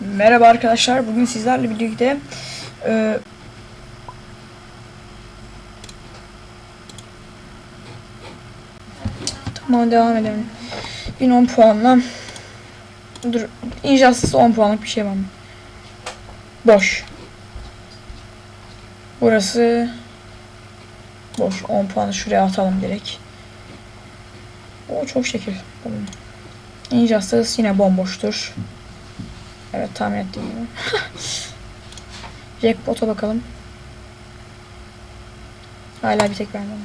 Merhaba arkadaşlar. Bugün sizlerle birlikte e, Tamam devam edelim. 1010 puanla Dur. Injustice 10 puanlık bir şey var mı? Boş. Burası boş. 10 puanı şuraya atalım direkt. O çok şekil. Injustice yine bomboştur. Evet tahmin ettiğim gibi. Jackpot'a bakalım. Hala bir tek vermem.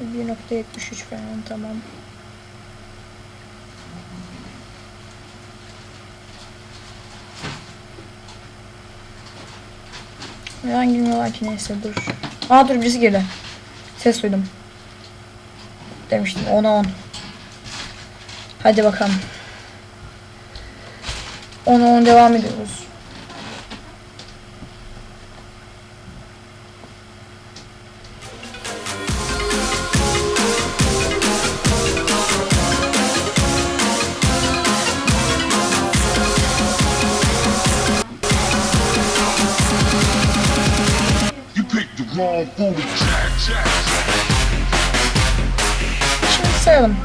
1.73 falan tamam. Neden girmiyorlar ki neyse dur. Aa dur birisi girdi. Ses duydum. Demiştim 10'a 10. Hadi bakalım. 10'a 10 devam ediyoruz. You picked the wrong fool to jack, jack. Şimdi sayalım.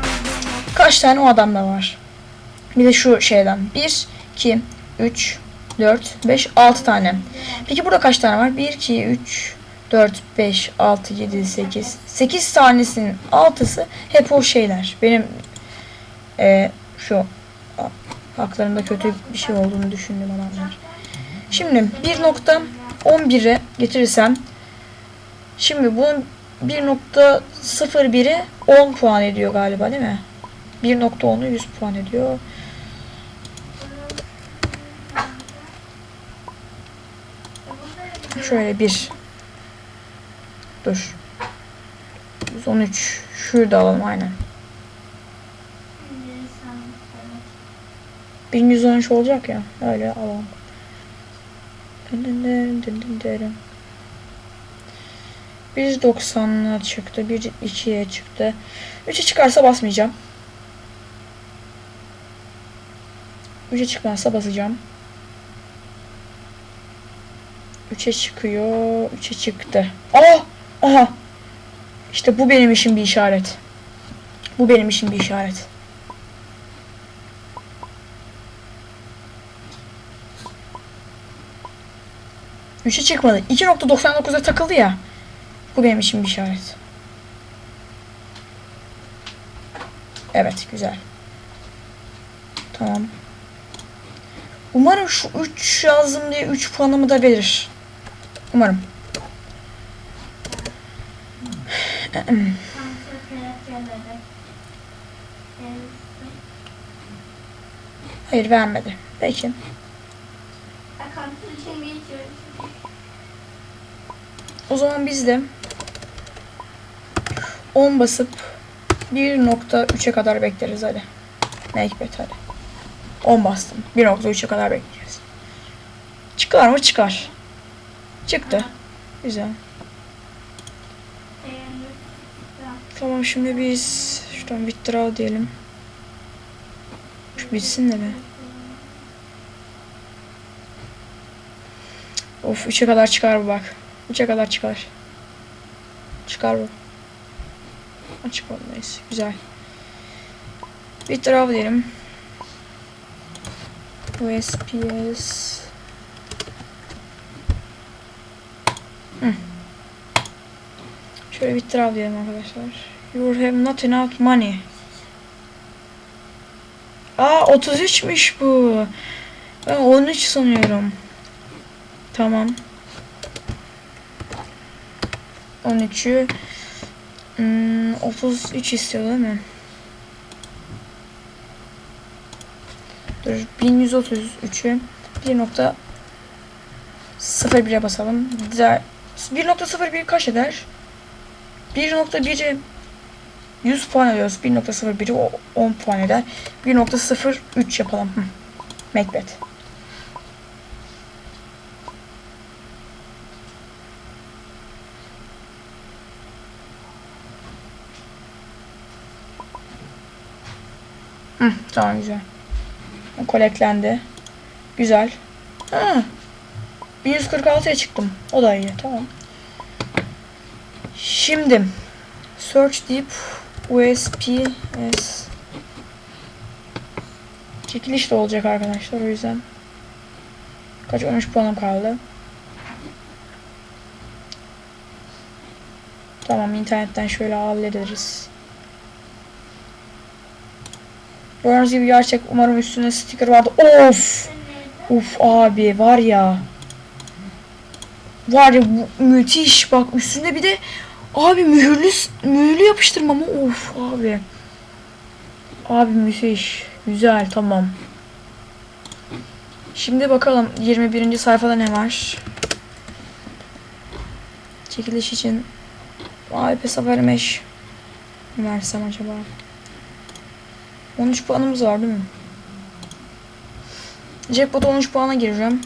Kaç tane o adamda var? Bir de şu şeyden. 1, 2, 3, 4, 5, 6 tane. Peki burada kaç tane var? 1, 2, 3, 4, 5, 6, 7, 8. 8 tanesinin 6'sı hep o şeyler. Benim eee, şu haklarında kötü bir şey olduğunu düşündüğüm adamlar. Şimdi 1.11'e getirirsem şimdi bunun 1.01'i 10 puan ediyor galiba değil mi? 1.10'u 100 puan ediyor. Şöyle bir. Dur. 113. Şurada alalım aynen. 1113 olacak ya. Öyle alalım. Dın dın dın. 190'a çıktı. 1 2'ye çıktı. 3'e çıkarsa basmayacağım. 3'e çıkmazsa basacağım. 3'e çıkıyor. 3'e çıktı. Aa! Aha! İşte bu benim için bir işaret. Bu benim için bir işaret. Üçe çıkmadı. 2.99'a takıldı ya. Bu benim için bir işaret. Evet güzel. Tamam. Umarım şu 3 yazdım diye 3 puanımı da verir. Umarım. Hayır vermedi. Peki. O zaman biz de 10 basıp 1.3'e kadar bekleriz hadi. Macbeth hadi. 10 bastım. 1.3'e kadar bekleyeceğiz. Çıkar mı? Çıkar. Çıktı. Güzel. Tamam şimdi biz şuradan withdraw diyelim. Şu bitsin de be. Of 3'e kadar çıkar bu bak. 3'e kadar çıkar. Çıkar bu. Açık olmayız. Güzel. Withdraw diyelim. USPS Şöyle withdraw diyelim arkadaşlar. You have not enough money. Aa 33'müş bu. Ben 13 sanıyorum. Tamam. 13'ü hmm, 33 istiyor değil mi? Dur 1133'ü 1.01'e basalım. Diğer 1.01 kaç eder? 1.1'i 100 puan ediyoruz. 1.01'i o 10 puan eder. 1.03 yapalım. Hı. Macbeth. Hı, tamam güzel. Koleklendi. Güzel. Ha. 146'ya çıktım. O da iyi. Tamam. Şimdi Search Deep USPS Çekiliş de olacak arkadaşlar o yüzden. Kaç 13 puanım kaldı. Tamam internetten şöyle hallederiz. Gördüğünüz gibi gerçek umarım üstüne sticker vardı. Of! Uf abi var ya. Var ya bu müthiş bak üstünde bir de abi mühürlü mühürlü yapıştırma mı? Of abi. Abi müthiş. Güzel tamam. Şimdi bakalım 21. sayfada ne var? Çekiliş için Ay Pesafari Mesh mi versem acaba? 13 puanımız var değil mi? Jackpot'a 13 puana gireceğim.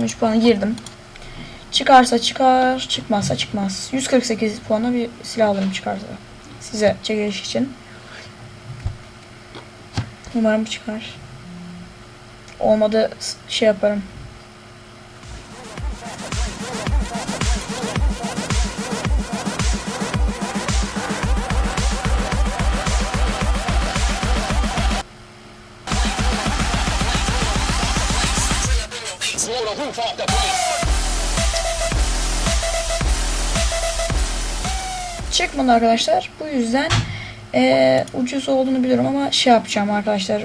13 puana girdim. Çıkarsa çıkar, çıkmazsa çıkmaz. 148 puana bir silah alırım çıkarsa. Size çekiliş için. Umarım çıkar. Olmadı şey yaparım. Çıkmadı arkadaşlar. Bu yüzden eee, ucuz olduğunu biliyorum ama şey yapacağım arkadaşlar.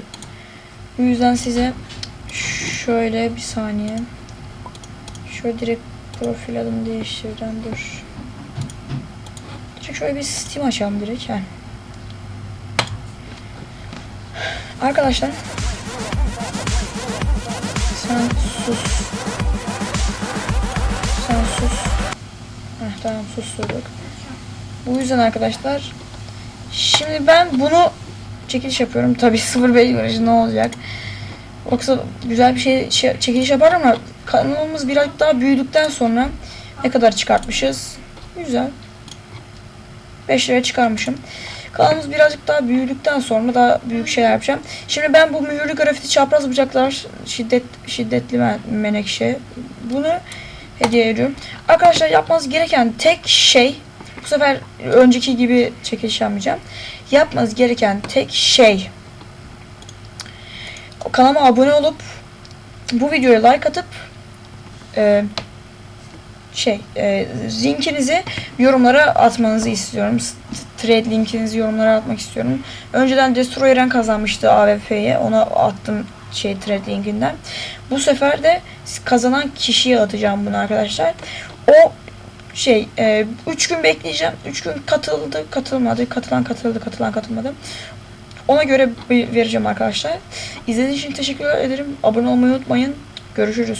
Bu yüzden size şöyle bir saniye. Şöyle direkt profil adını değiştireceğim. Dur. Direkt şöyle bir Steam açalım direkt. Heh. Arkadaşlar. Sen sus. Sen sus. Heh, tamam susturduk. Bu yüzden arkadaşlar şimdi ben bunu çekiliş yapıyorum. Tabii 05 garajı ne olacak? Yoksa güzel bir şey, şey çekiliş yapar ama kanalımız birazcık daha büyüdükten sonra ne kadar çıkartmışız? Güzel. 5 liraya çıkarmışım. Kanalımız birazcık daha büyüdükten sonra daha büyük şeyler yapacağım. Şimdi ben bu mühürlü grafiti çapraz bıçaklar şiddet şiddetli men- menekşe bunu hediye ediyorum. Arkadaşlar yapmanız gereken tek şey bu sefer önceki gibi çekiliş yapmayacağım. Yapmanız gereken tek şey kanalıma abone olup bu videoya like atıp e, şey e, linkinizi yorumlara atmanızı istiyorum. Trade linkinizi yorumlara atmak istiyorum. Önceden Destroyer'en kazanmıştı AWP'ye. Ona attım şey trade linkinden. Bu sefer de kazanan kişiye atacağım bunu arkadaşlar. O şey 3 gün bekleyeceğim. 3 gün katıldı, katılmadı, katılan katıldı, katılan katılmadı. Ona göre vereceğim arkadaşlar. İzlediğiniz için teşekkür ederim. Abone olmayı unutmayın. Görüşürüz.